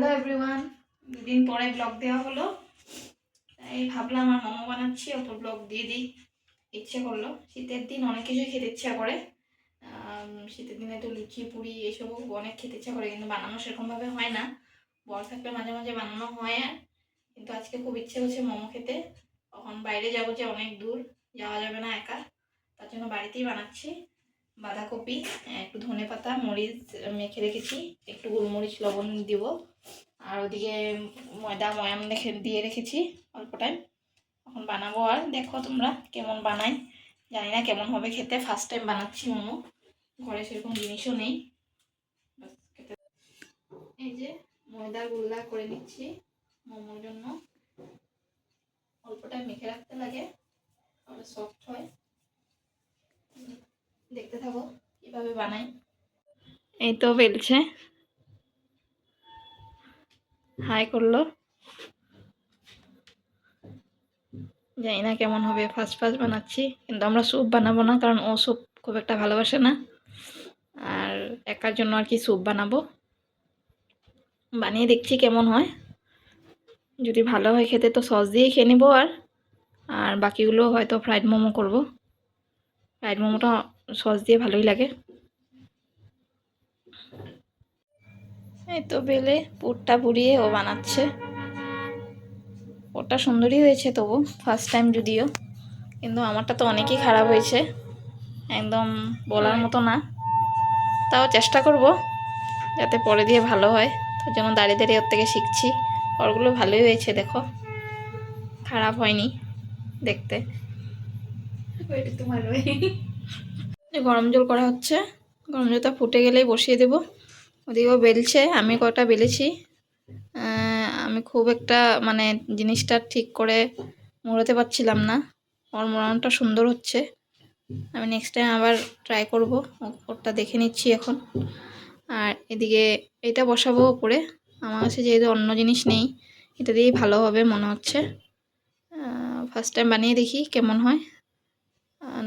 Hello everyone, দুদিন পরে blog দেওয়া হলো। তাই ভাবলাম আমার মোমো বানাচ্ছি অত ব্লগ দিয়ে দিই। ইচ্ছে করল। শীতের দিন অনেক কিছুই খেতে ইচ্ছা করে। শীতের দিনে তো লুচি, পুরি এসবও অনেক খেতে ইচ্ছা করে, কিন্তু বানানো সেরকমভাবে হয় না। বর থাকলে মাঝে মাঝে বানানো হয় আর। কিন্তু আজকে খুব ইচ্ছে হচ্ছে মোমো খেতে। তখন বাইরে যাব যে অনেক দূর, যাওয়া যাবে না একা। তার জন্য বাড়িতেই বানাচ্ছি। বাঁধাকপি, একটু ধনে পাতা, মরিচ মেখে রেখেছি, একটু গোলমরিচ, লবণ দিব। আর ওদিকে ময়দা, ময়াম রেখে দিয়ে রেখেছি অল্প টাইম এখন বানাবো আর দেখো তোমরা কেমন বানাই জানি না কেমন হবে খেতে ফার্স্ট টাইম বানাচ্ছি মোমো। ঘরে সেরকম জিনিসও নেই। এই যে ময়দার গোল্লা করে নিচ্ছি মোমোর জন্য। অল্প টাইম মেখে রাখতে লাগে, তাহলে সফট হয়। দেখতে থাকো, কীভাবে বানাই। এই তো বেলছে। হাই করল। জানি না কেমন হবে ফার্স্ট ফার্স্ট বানাচ্ছি, কিন্তু আমরা স্যুপ বানাবো না, কারণ ও স্যুপ খুব একটা ভালোবাসে না। আর একার জন্য আর কি স্যুপ বানাবো। বানিয়ে দেখছি কেমন হয়। যদি ভালো হয় খেতে, তো সস দিয়েই খেয়ে নেব আর। আর বাকিগুলো হয়তো ফ্রাইড মোমো করব। ফ্রাইড মোমোটা সস দিয়ে ভালোই লাগে। এই তো বেলে পুরটা পুড়িয়ে ও বানাচ্ছে। ওটা সুন্দরই হয়েছে তবু ফার্স্ট টাইম যদিও। কিন্তু আমারটা তো অনেকই খারাপ হয়েছে। একদম বলার মতো না। তাও চেষ্টা করব যাতে পরে দিয়ে ভালো হয়। তার জন্য দাঁড়িয়ে দাঁড়িয়ে ওর থেকে শিখছি। ওরগুলো ভালোই হয়েছে, দেখো। খারাপ হয়নি দেখতে। এই গরম জল করা হচ্ছে। গরম জলটা ফুটে গেলেই বসিয়ে দেব। ওদিকেও বেলছে, আমি কটা বেলেছি। আমি খুব একটা মানে জিনিসটা ঠিক করে মোড়াতে পারছিলাম না। ওর মোড়ানোটা সুন্দর হচ্ছে। আমি নেক্সট টাইম আবার ট্রাই করব। ওরটা দেখে নিচ্ছি এখন। আর এদিকে এটা বসাবো উপরে। আমার কাছে যেহেতু অন্য জিনিস নেই, এটা দিয়েই ভালো হবে মনে হচ্ছে। ফার্স্ট টাইম বানিয়ে দেখি কেমন হয়।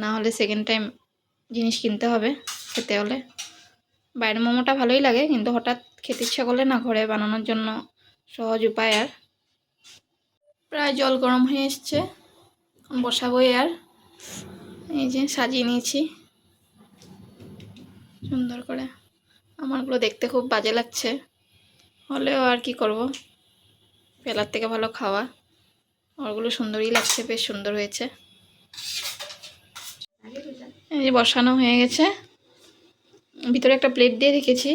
না হলে সেকেন্ড টাইম জিনিস কিনতে হবে খেতে হলে। বাইরের মোমোটা ভালোই লাগে, কিন্তু হঠাৎ খেতে ইচ্ছা করলে না ঘরে বানানোর জন্য সহজ উপায় আর। প্রায় জল গরম হয়ে এসছে বসাবোই আর। এই যে সাজিয়ে নিয়েছি। সুন্দর করে। আমারগুলো দেখতে খুব বাজে লাগছে। হলেও আর কি করব? ফেলার থেকে ভালো খাওয়া। ওরগুলো সুন্দরই লাগছে, বেশ সুন্দর হয়েছে। এই যে বসানো হয়ে গেছে, ভিতরে একটা প্লেট দিয়ে রেখেছি।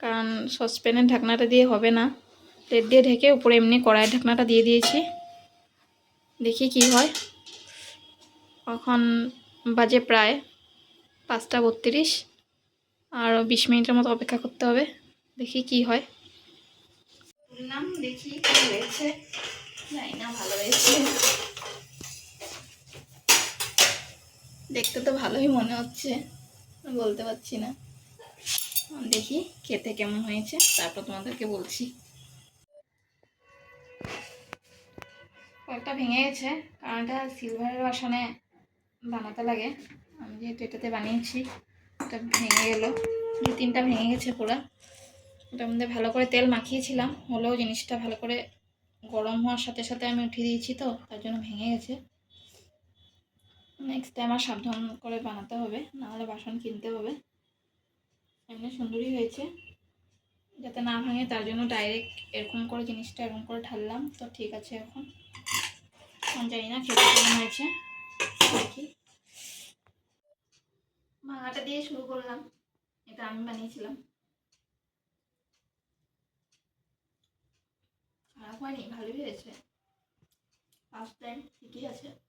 কারণ সসপ্যানের ঢাকনাটা দিয়ে হবে না। প্লেট দিয়ে ঢেকে উপরে এমনি কড়াইয়ের ঢাকনাটা দিয়ে দিয়েছি। দেখি কি হয়। এখন বাজে প্রায় পাঁচটা বত্রিশ। আর বিশ মিনিটের মতো অপেক্ষা করতে হবে। দেখি কি হয়। দেখি কি হয়েছে। না, ভালো হয়েছে। দেখতে তো ভালোই মনে হচ্ছে। বলতে পারছি না। দেখি খেতে কেমন হয়েছে, তারপর তোমাদেরকে বলছি। কয়েকটা ভেঙে গেছে, কারণ এটা সিলভারের বাসনে বানাতে লাগে। আমি যেহেতু এটাতে বানিয়েছি এটা ভেঙে গেল। দু তিনটা ভেঙে গেছে পুরো। ওটার মধ্যে ভালো করে তেল মাখিয়েছিলাম, হলেও জিনিসটা ভালো করে গরম হওয়ার সাথে সাথে আমি উঠিয়ে দিয়েছি তো, তার জন্য ভেঙে গেছে। নেক্সট টাইম আর সাবধান করে বানাতে হবে, নাহলে বাসন কিনতে হবে। এমনি সুন্দরই হয়েছে। যাতে না ভাঙে, তার জন্য ডাইরেক্ট এরকম করে জিনিসটা এরকম করে ঢাললাম। তো ঠিক আছে এখন। এখন জানি না খেতে কেমন হয়েছে। দেখি। ভাঙাটা দিয়ে শুরু করলাম। এটা আমি বানিয়েছিলাম। খারাপ হয়নি, ভালোই হয়েছে। ফার্স্ট টাইম ঠিকই আছে।